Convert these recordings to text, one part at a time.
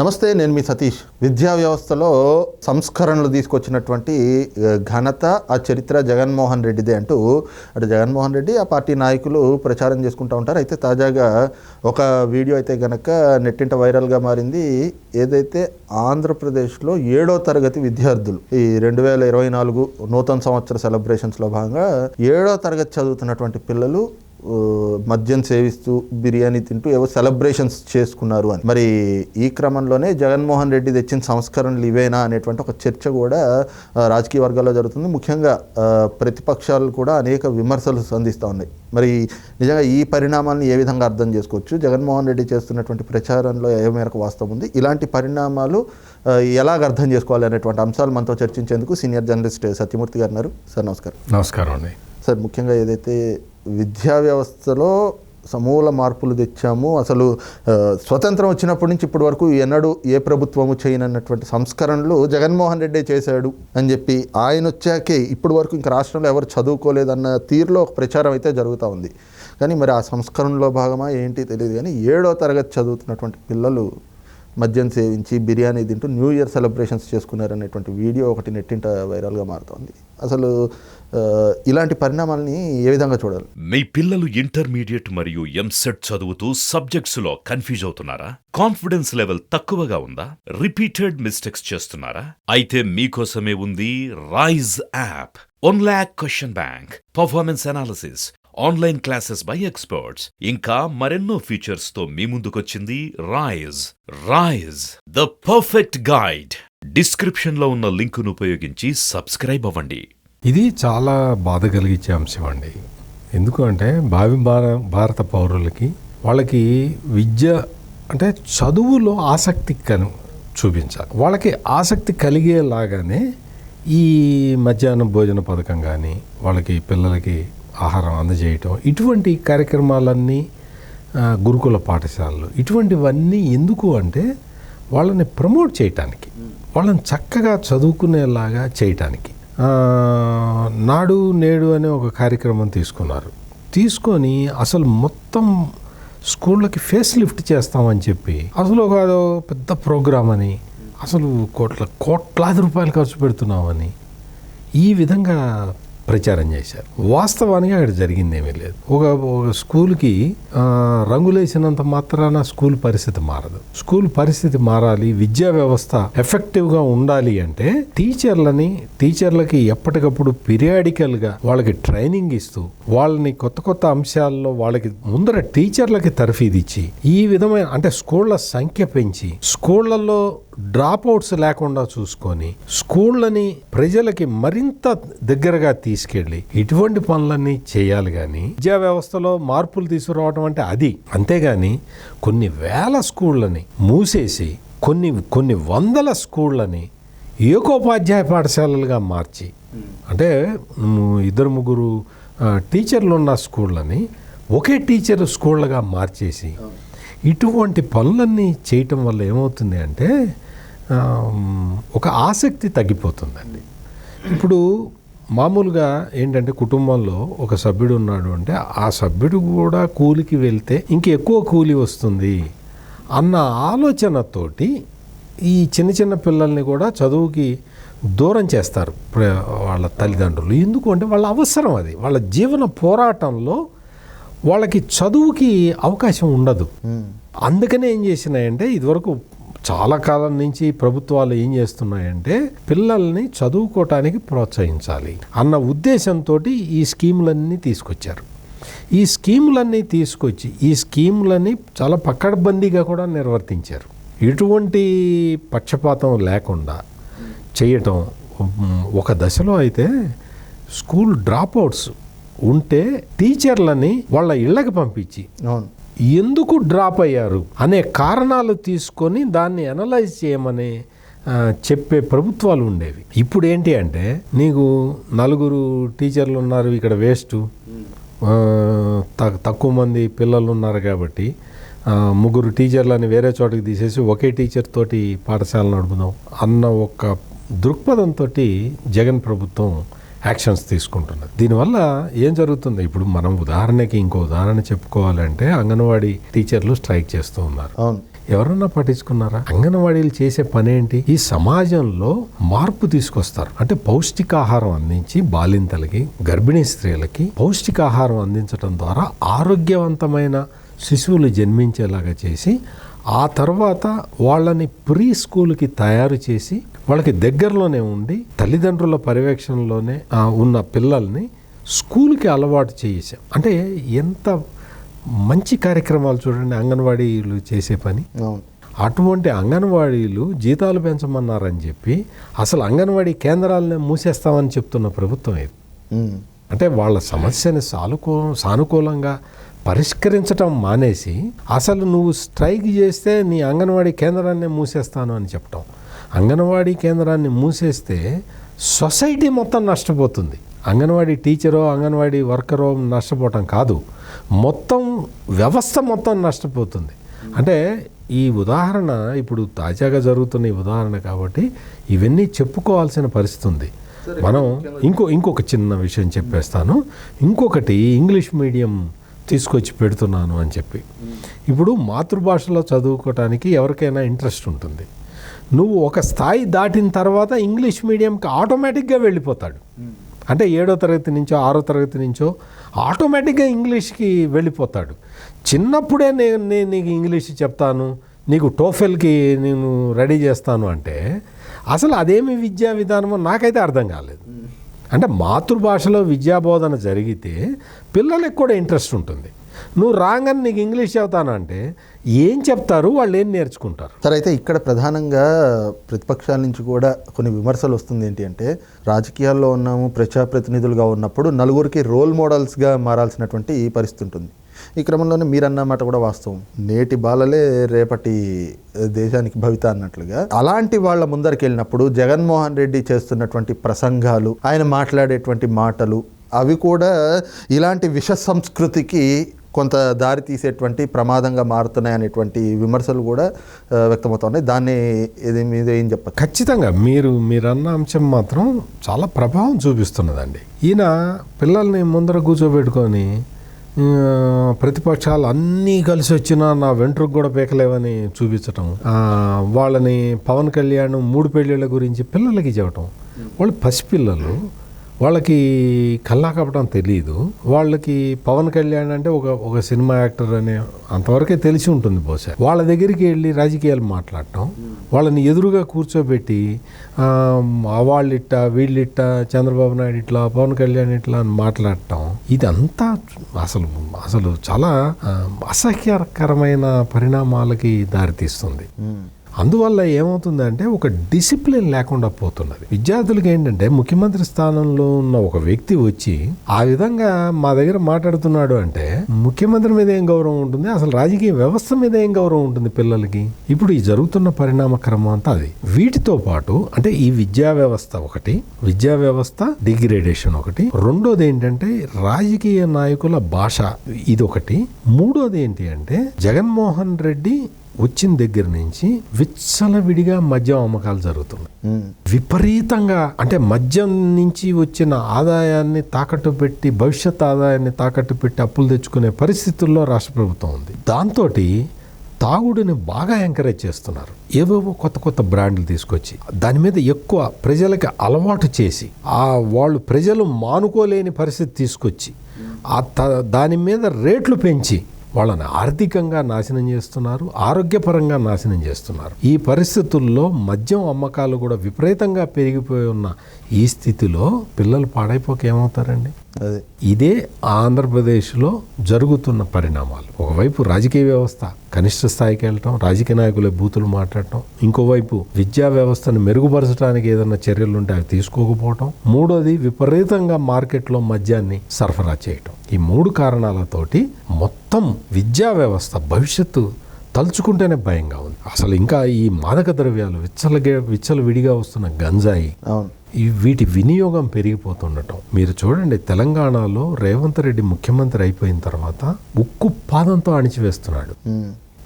నమస్తే నేను మీ సతీష్. విద్యా వ్యవస్థలో సంస్కరణలు తీసుకొచ్చినటువంటి ఘనత ఆ చరిత్ర జగన్మోహన్ రెడ్డిదే అంటూ అటు జగన్మోహన్ రెడ్డి ఆ పార్టీ నాయకులు ప్రచారం చేసుకుంటూ ఉంటారు. అయితే తాజాగా ఒక వీడియో అయితే గనక నెట్టింట వైరల్గా మారింది. ఏదైతే ఆంధ్రప్రదేశ్లో ఏడో తరగతి విద్యార్థులు ఈ రెండు వేల ఇరవై నాలుగు నూతన సంవత్సర సెలబ్రేషన్స్లో భాగంగా ఏడో తరగతి చదువుతున్నటువంటి పిల్లలు మద్యం సేవిస్తూ బిర్యానీ తింటూ ఏవో సెలబ్రేషన్స్ చేసుకున్నారు అని. మరి ఈ క్రమంలోనే జగన్మోహన్ రెడ్డి తెచ్చిన సంస్కరణలు ఇవేనా అనేటువంటి ఒక చర్చ కూడా రాజకీయ వర్గాల్లో జరుగుతుంది. ముఖ్యంగా ప్రతిపక్షాలు కూడా అనేక విమర్శలు సంధిస్తూ ఉన్నాయి. మరి నిజంగా ఈ పరిణామాలను ఏ విధంగా అర్థం చేసుకోవచ్చు? జగన్మోహన్ రెడ్డి చేస్తున్నటువంటి ప్రచారంలో ఏ మేరకు వాస్తవం ఉంది? ఇలాంటి పరిణామాలు ఎలాగ అర్థం చేసుకోవాలి అనేటువంటి అంశాలు మనతో చర్చించేందుకు సీనియర్ జర్నలిస్ట్ సత్యమూర్తి గారు ఉన్నారు. సార్ నమస్కారం. నమస్కారం అండి. సార్ ముఖ్యంగా ఏదైతే విద్యా వ్యవస్థలో సమూల మార్పులు తెచ్చాము. అసలు స్వతంత్రం వచ్చినప్పటి నుంచి ఇప్పటి వరకు ఎన్నడూ ఏ ప్రభుత్వము చేయనన్నటువంటి సంస్కరణలు జగన్మోహన్ రెడ్డి చేశాడు అని చెప్పి ఆయన వచ్చాకే ఇప్పటి వరకు ఇంకా రాష్ట్రంలో ఎవరు చదువుకోలేదన్న తీరులో ఒక ప్రచారం అయితే జరుగుతూ ఉంది. కానీ మరి ఆ సంస్కరణలో భాగమా ఏంటి తెలియదు కానీ ఏడో తరగతి చదువుతున్నటువంటి పిల్లలు మద్యం సేవించి బిర్యానీ తింటూ న్యూ ఇయర్ సెలబ్రేషన్స్ చేసుకున్నారనేటువంటి వీడియో ఒకటి నెట్టింట వైరల్గా మారుతోంది. అసలు ఇలాంటి పరిణామాలని ఏ విధంగా చూడాలి? మీ పిల్లలు ఇంటర్మీడియట్ మరియు ఎంసెట్ చదువుతూ సబ్జెక్ట్స్లో కన్ఫ్యూజ్ అవుతున్నారా? కాన్ఫిడెన్స్ లెవెల్ తక్కువగా ఉందా? రిపీటెడ్ మిస్టేక్స్ చేస్తున్నారా? అయితే మీకోసమే ఉంది Rise app one lakh question bank performance analysis online classes by experts ఇంకా మరెన్నో ఫీచర్స్తో మీ ముందుకొచ్చింది Rise Rise the perfect guide డిస్క్రిప్షన్లో ఉన్న లింకును ఉపయోగించి సబ్స్క్రైబ్ అవ్వండి. ఇది చాలా బాధ కలిగించే అంశం అండి. ఎందుకు అంటే భావి భారత పౌరులకి వాళ్ళకి విద్య అంటే చదువులో ఆసక్తి కను చూపించాలి. వాళ్ళకి ఆసక్తి కలిగేలాగానే ఈ మధ్యాహ్నం భోజన పథకం కానీ వాళ్ళకి పిల్లలకి ఆహారం అందజేయటం ఇటువంటి కార్యక్రమాలన్నీ గురుకుల పాఠశాలలు ఇటువంటివన్నీ ఎందుకు అంటే వాళ్ళని ప్రమోట్ చేయటానికి వాళ్ళని చక్కగా చదువుకునేలాగా చేయటానికి. నాడు నేడు అనే ఒక కార్యక్రమం తీసుకున్నారు. తీసుకొని అసలు మొత్తం స్కూళ్ళకి ఫేస్ లిఫ్ట్ చేస్తామని చెప్పి అసలు ఒక పెద్ద ప్రోగ్రామ్ అని అసలు కోట్ల కోట్లాది రూపాయలు ఖర్చు పెడుతున్నామని ఈ విధంగా ప్రచారం చేశారు. వాస్తవానికి అక్కడ జరిగింది ఏమీ లేదు. ఒక ఒక స్కూల్కి రంగులేసినంత మాత్రాన స్కూల్ పరిస్థితి మారదు. స్కూల్ పరిస్థితి మారాలి విద్యా వ్యవస్థ ఎఫెక్టివ్గా ఉండాలి అంటే టీచర్లని టీచర్లకి ఎప్పటికప్పుడు పీరియాడికల్గా వాళ్ళకి ట్రైనింగ్ ఇస్తూ వాళ్ళని కొత్త కొత్త అంశాల్లో వాళ్ళకి ముందర టీచర్లకి తర్ఫీదిచ్చి ఈ విధమైన అంటే స్కూళ్ళ సంఖ్య పెంచి స్కూళ్ళల్లో డ్రాప్ అవుట్స్ లేకుండా చూసుకొని స్కూళ్ళని ప్రజలకి మరింత దగ్గరగా తీసుకెళ్ళి ఇటువంటి పనులన్నీ చేయాలి కానీ విద్యా వ్యవస్థలో మార్పులు తీసుకురావడం అంటే అది. అంతేగాని కొన్ని వేల స్కూళ్ళని మూసేసి కొన్ని కొన్ని వందల స్కూళ్ళని ఏకోపాధ్యాయ పాఠశాలలుగా మార్చి. అంటే ఇద్దరు ముగ్గురు టీచర్లు ఉన్న స్కూళ్ళని ఒకే టీచర్ స్కూళ్ళగా మార్చేసి ఇటువంటి పనులన్నీ చేయటం వల్ల ఏమవుతుంది అంటే ఒక ఆసక్తి తగ్గిపోతుందండి. ఇప్పుడు మామూలుగా ఏంటంటే కుటుంబంలో ఒక సభ్యుడు ఉన్నాడు అంటే ఆ సభ్యుడు కూడా కూలికి వెళ్తే ఇంకెక్కువ కూలి వస్తుంది అన్న ఆలోచనతోటి ఈ చిన్న చిన్న పిల్లల్ని కూడా చదువుకి దూరం చేస్తారు వాళ్ళ తల్లిదండ్రులు. ఎందుకు అంటే వాళ్ళ అవసరం అది. వాళ్ళ జీవన పోరాటంలో వాళ్ళకి చదువుకి అవకాశం ఉండదు. అందుకనే ఏం చేసినాయంటే ఇదివరకు చాలా కాలం నుంచి ప్రభుత్వాలు ఏం చేస్తున్నాయంటే పిల్లల్ని చదువుకోవటానికి ప్రోత్సహించాలి అన్న ఉద్దేశంతో ఈ స్కీములన్నీ తీసుకొచ్చారు. ఈ స్కీములన్నీ తీసుకొచ్చి ఈ స్కీములన్నీ చాలా పక్కడబందీగా కూడా నిర్వర్తించారు. ఎటువంటి పక్షపాతం లేకుండా చేయటం ఒక దశలో అయితే స్కూల్ డ్రాప్ అవుట్స్ ఉంటే టీచర్లని వాళ్ళ ఇళ్ళకి పంపించి అవును. ఎందుకు డ్రాప్ అయ్యారు అనే కారణాలు తీసుకొని దాన్ని అనలైజ్ చేయమని చెప్పే ప్రభుత్వాలు ఉండేవి. ఇప్పుడు ఏంటి అంటే నీకు నలుగురు టీచర్లు ఉన్నారు ఇక్కడ వేస్ట్ తక్కువ మంది పిల్లలు ఉన్నారు కాబట్టి ముగ్గురు టీచర్లని వేరే చోటకి తీసేసి ఒకే టీచర్ తోటి పాఠశాల నడుపుదాం అన్న ఒక దృక్పథంతో జగన్ ప్రభుత్వం యాక్షన్స్ తీసుకుంటున్నది. దీనివల్ల ఏం జరుగుతుంది? ఇప్పుడు మనం ఉదాహరణకి ఇంకో ఉదాహరణ చెప్పుకోవాలంటే అంగన్వాడీ టీచర్లు స్ట్రైక్ చేస్తూ ఉన్నారు. అవును. ఎవరన్నా పట్టించుకున్నారా? అంగన్వాడీలు చేసే పని ఏంటి ఈ సమాజంలో మార్పు తీసుకొస్తారు. అంటే పౌష్టికాహారం అందించి బాలింతలకి గర్భిణీ స్త్రీలకి పౌష్టికాహారం అందించడం ద్వారా ఆరోగ్యవంతమైన శిశువులు జన్మించేలాగా చేసి ఆ తర్వాత వాళ్ళని ప్రీ స్కూల్కి తయారు చేసి వాళ్ళకి దగ్గరలోనే ఉండి తల్లిదండ్రుల పర్యవేక్షణలోనే ఉన్న పిల్లల్ని స్కూల్కి అలవాటు చేసాం అంటే ఎంత మంచి కార్యక్రమాలు చూడండి అంగన్వాడీలు చేసే పని. అటువంటి అంగన్వాడీలు జీతాలు పెంచమన్నారని చెప్పి అసలు అంగన్వాడీ కేంద్రాలనే మూసేస్తామని చెప్తున్న ప్రభుత్వం ఇది. అంటే వాళ్ళ సమస్యని సానుకూ సానుకూలంగా పరిష్కరించటం మానేసి అసలు నువ్వు స్ట్రైక్ చేస్తే నీ అంగన్వాడీ కేంద్రాన్ని మూసేస్తాను అని చెప్పటం. అంగన్వాడీ కేంద్రాన్ని మూసేస్తే సొసైటీ మొత్తం నష్టపోతుంది. అంగన్వాడీ టీచరో అంగన్వాడీ వర్కరో నష్టపోవటం కాదు. మొత్తం వ్యవస్థ మొత్తం నష్టపోతుంది. అంటే ఈ ఉదాహరణ ఇప్పుడు తాజాగా జరుగుతున్న ఈ ఉదాహరణ కాబట్టి ఇవన్నీ చెప్పుకోవాల్సిన పరిస్థితి ఉంది. మనం ఇంకో ఇంకొక చిన్న విషయం చెప్పేస్తాను. ఇంకొకటి ఇంగ్లీష్ మీడియం తీసుకొచ్చి పెడుతున్నాను అని చెప్పి. ఇప్పుడు మాతృభాషలో చదువుకోవటానికి ఎవరికైనా ఇంట్రెస్ట్ ఉంటుంది. నువ్వు ఒక స్థాయి దాటిన తర్వాత ఇంగ్లీష్ మీడియంకి ఆటోమేటిక్గా వెళ్ళిపోతాడు. అంటే ఏడో తరగతి నుంచో ఆరో తరగతి నుంచో ఆటోమేటిక్గా ఇంగ్లీష్కి వెళ్ళిపోతాడు. చిన్నప్పుడే నేను నేను నీకు ఇంగ్లీష్ చెప్తాను నీకు టోఫెల్కి నేను రెడీ చేస్తాను అంటే అసలు అదేమి విద్యా విధానమో నాకైతే అర్థం కాలేదు. అంటే మాతృభాషలో విద్యాబోధన జరిగితే పిల్లలకు కూడా ఇంట్రెస్ట్ ఉంటుంది. నువ్వు రాగానే నీకు ఇంగ్లీష్ చెప్తానంటే ఏం చెప్తారు వాళ్ళు ఏం నేర్చుకుంటారు? సరే అయితే ఇక్కడ ప్రధానంగా ప్రతిపక్షాల నుంచి కూడా కొన్ని విమర్శలు వస్తుంది ఏంటి అంటే రాజకీయాల్లో ఉన్నాము ప్రజాప్రతినిధులుగా ఉన్నప్పుడు నలుగురికి రోల్ మోడల్స్గా మారాల్సినటువంటి పరిస్థితి ఉంటుంది. ఈ క్రమంలోనే మీరన్న మాట కూడా వాస్తవం. నేటి బాలలే రేపటి దేశానికి భవిత అన్నట్లుగా. అలాంటి వాళ్ళ ముందరికి వెళ్ళినప్పుడు జగన్మోహన్ రెడ్డి చేస్తున్నటువంటి ప్రసంగాలు ఆయన మాట్లాడేటువంటి మాటలు అవి కూడా ఇలాంటి విష సంస్కృతికి కొంత దారి తీసేటువంటి ప్రమాదంగా మారుతున్నాయి అనేటువంటి విమర్శలు కూడా వ్యక్తమవుతున్నాయి. దాన్ని ఇది మీద ఏం చెప్పచ్చు? ఖచ్చితంగా మీరు మీరన్న అంశం మాత్రం చాలా ప్రభావం చూపిస్తున్నదండి. ఈయన పిల్లల్ని ముందర కూర్చోబెట్టుకొని ప్రతిపక్షాలు అన్నీ కలిసి వచ్చినా నా వెంట్రుకు కూడా పీకలేవని చూపించటం వాళ్ళని పవన్ కళ్యాణ్ మూడు పెళ్ళిళ్ళ గురించి పిల్లలకి చెప్పటం. వాళ్ళు పసిపిల్లలు. వాళ్ళకి కల్లా కప్పడం తెలియదు వాళ్ళకి పవన్ కళ్యాణ్ అంటే ఒక ఒక సినిమా యాక్టర్ అనే అంతవరకే తెలిసి ఉంటుంది బహుశా. వాళ్ళ దగ్గరికి వెళ్ళి రాజకీయాలు మాట్లాడటం వాళ్ళని ఎదురుగా కూర్చోబెట్టి వాళ్ళిట్ట వీళ్ళిట్ట చంద్రబాబు నాయుడు ఇట్లా పవన్ కళ్యాణ్ ఇట్లా అని మాట్లాడటం ఇదంతా అసలు అసలు చాలా అసహ్యకరమైన పరిణామాలకి దారితీస్తుంది. అందువల్ల ఏమవుతుందంటే ఒక డిసిప్లిన్ లేకుండా పోతున్నది. విద్యార్థులకి ఏంటంటే ముఖ్యమంత్రి స్థానంలో ఉన్న ఒక వ్యక్తి వచ్చి ఆ విధంగా మా దగ్గర మాట్లాడుతున్నాడు అంటే ముఖ్యమంత్రి మీద ఏం గౌరవం ఉంటుంది? అసలు రాజకీయ వ్యవస్థ మీద ఏం గౌరవం ఉంటుంది పిల్లలకి? ఇప్పుడు ఈ జరుగుతున్న పరిణామ క్రమం అంతా అది. వీటితో పాటు అంటే ఈ విద్యా వ్యవస్థ ఒకటి విద్యా వ్యవస్థ డిగ్రేడేషన్ ఒకటి రెండోది ఏంటంటే రాజకీయ నాయకుల భాష ఇది ఒకటి మూడోది ఏంటి అంటే జగన్మోహన్ రెడ్డి వచ్చిన దగ్గర నుంచి విచ్చలవిడిగా మద్యం అమ్మకాలు జరుగుతున్నాయి. విపరీతంగా అంటే మద్యం నుంచి వచ్చిన ఆదాయాన్ని తాకట్టు పెట్టి భవిష్యత్ ఆదాయాన్ని తాకట్టు పెట్టి అప్పులు తెచ్చుకునే పరిస్థితుల్లో రాష్ట్ర ప్రభుత్వం ఉంది. దాంతో తాగుడుని బాగా ఎంకరేజ్ చేస్తున్నారు. ఏవేవో కొత్త కొత్త బ్రాండ్లు తీసుకొచ్చి దాని మీద ఎక్కువ ప్రజలకి అలవాటు చేసి ఆ వాళ్ళు ప్రజలు మానుకోలేని పరిస్థితి తీసుకొచ్చి ఆ దాని మీద రేట్లు పెంచి వాళ్ళని ఆర్థికంగా నాశనం చేస్తున్నారు ఆరోగ్యపరంగా నాశనం చేస్తున్నారు. ఈ పరిస్థితుల్లో మద్యం అమ్మకాలు కూడా విపరీతంగా పెరిగిపోయి ఉన్న ఈ స్థితిలో పిల్లలు పాడైపోక ఏమవుతారండి? అదే ఇదే ఆంధ్రప్రదేశ్లో జరుగుతున్న పరిణామాలు. ఒకవైపు రాజకీయ వ్యవస్థ కనిష్ట స్థాయికి వెళ్ళటం రాజకీయ నాయకుల బూతులు మాట్లాడటం ఇంకోవైపు విద్యా వ్యవస్థను మెరుగుపరచడానికి ఏదైనా చర్యలు ఉంటే అవి తీసుకోకపోవటం మూడోది విపరీతంగా మార్కెట్లో మద్యాన్ని సరఫరా చేయటం. ఈ మూడు కారణాలతోటి మొత్తం విద్యా వ్యవస్థ భవిష్యత్తు తలుచుకుంటేనే భయంగా ఉంది. అసలు ఇంకా ఈ మాదక ద్రవ్యాలు విచ్చలగే విచ్చలు విడిగా వస్తున్న గంజాయి అవును. వీటి వినియోగం పెరిగిపోతుండటం. మీరు చూడండి తెలంగాణలో రేవంత్ రెడ్డి ముఖ్యమంత్రి అయిపోయిన తర్వాత ఉక్కు పాదంతో అణిచివేస్తున్నాడు.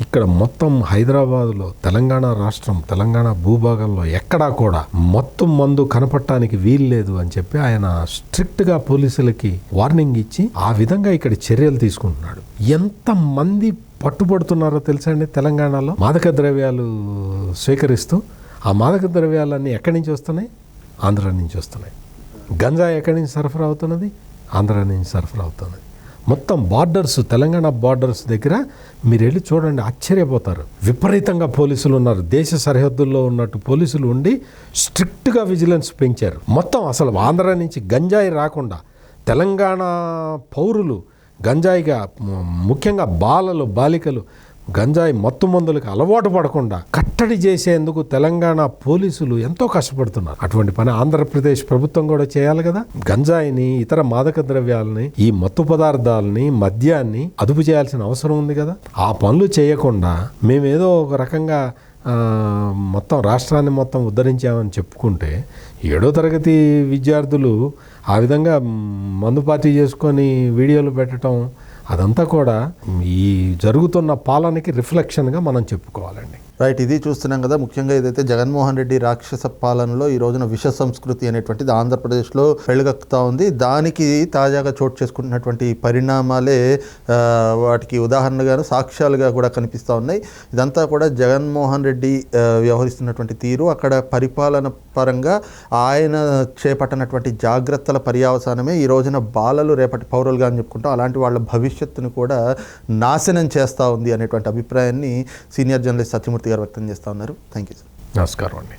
ఇక్కడ మొత్తం హైదరాబాద్లో తెలంగాణ రాష్ట్రం తెలంగాణ భూభాగంలో ఎక్కడా కూడా మొత్తం మందు కనపడటానికి వీల్లేదు అని చెప్పి ఆయన స్ట్రిక్ట్గా పోలీసులకి వార్నింగ్ ఇచ్చి ఆ విధంగా ఇక్కడ చర్యలు తీసుకుంటున్నాడు. ఎంతమంది పట్టుబడుతున్నారో తెలుసా అండి తెలంగాణలో? మాదక ద్రవ్యాలు స్వీకరిస్తూ ఆ మాదక ద్రవ్యాలన్నీ ఎక్కడి నుంచి వస్తున్నాయి? ఆంధ్ర నుంచి వస్తున్నాయి. గంజా ఎక్కడి నుంచి సరఫరా అవుతున్నది? ఆంధ్ర నుంచి సరఫరా అవుతున్నది. మొత్తం బార్డర్స్ తెలంగాణ బార్డర్స్ దగ్గర మీరు వెళ్ళి చూడండి ఆశ్చర్యపోతారు. విపరీతంగా పోలీసులు ఉన్నారు. దేశ సరిహద్దుల్లో ఉన్నట్టు పోలీసులు ఉండి స్ట్రిక్ట్గా విజిలెన్స్ పెంచారు. మొత్తం అసలు ఆంధ్ర నుంచి గంజాయి రాకుండా తెలంగాణ పౌరులు గంజాయిగా ముఖ్యంగా బాలలు బాలికలు గంజాయి మత్తు మందులకు అలవాటు పడకుండా కట్టడి చేసేందుకు తెలంగాణ పోలీసులు ఎంతో కష్టపడుతున్నారు. అటువంటి పని ఆంధ్రప్రదేశ్ ప్రభుత్వం కూడా చేయాలి కదా. గంజాయిని ఇతర మాదక ద్రవ్యాలని ఈ మత్తు పదార్థాలని మద్యాన్ని అదుపు చేయాల్సిన అవసరం ఉంది కదా. ఆ పనులు చేయకుండా మేమేదో ఒక రకంగా మొత్తం రాష్ట్రాన్ని మొత్తం ఉద్ధరించామని చెప్పుకుంటే ఏడో తరగతి విద్యార్థులు ఆ విధంగా మందు పార్టీ చేసుకొని వీడియోలు పెట్టడం అదంతా కూడా ఈ జరుగుతున్న పాలనకి రిఫ్లెక్షన్గా మనం చెప్పుకోవాలండి. రైట్ ఇది చూస్తున్నాం కదా ముఖ్యంగా ఏదైతే జగన్మోహన్ రెడ్డి రాక్షస పాలనలో ఈ రోజున విష సంస్కృతి అనేటువంటిది ఆంధ్రప్రదేశ్లో వెలుగక్కుతా ఉంది. దానికి తాజాగా చోటు చేసుకుంటున్నటువంటి పరిణామాలే వాటికి ఉదాహరణగాను సాక్ష్యాలుగా కూడా కనిపిస్తూ ఉన్నాయి. ఇదంతా కూడా జగన్మోహన్ రెడ్డి వ్యవహరిస్తున్నటువంటి తీరు. అక్కడ పరిపాలన పరంగా ఆయన చేపట్టినటువంటి జాగ్రత్తల పర్యావసానమే ఈ రోజున బాలలు రేపటి పౌరులుగా అని చెప్పుకుంటాం. అలాంటి వాళ్ళ భవిష్యత్తును కూడా నాశనం చేస్తూ ఉంది అనేటువంటి అభిప్రాయాన్ని సీనియర్ జర్నలిస్ట్ సత్యమూర్తి గారు వ్యక్తం చేస్తూ ఉన్నారు. థ్యాంక్ యూ సార్ నమస్కారం అండి.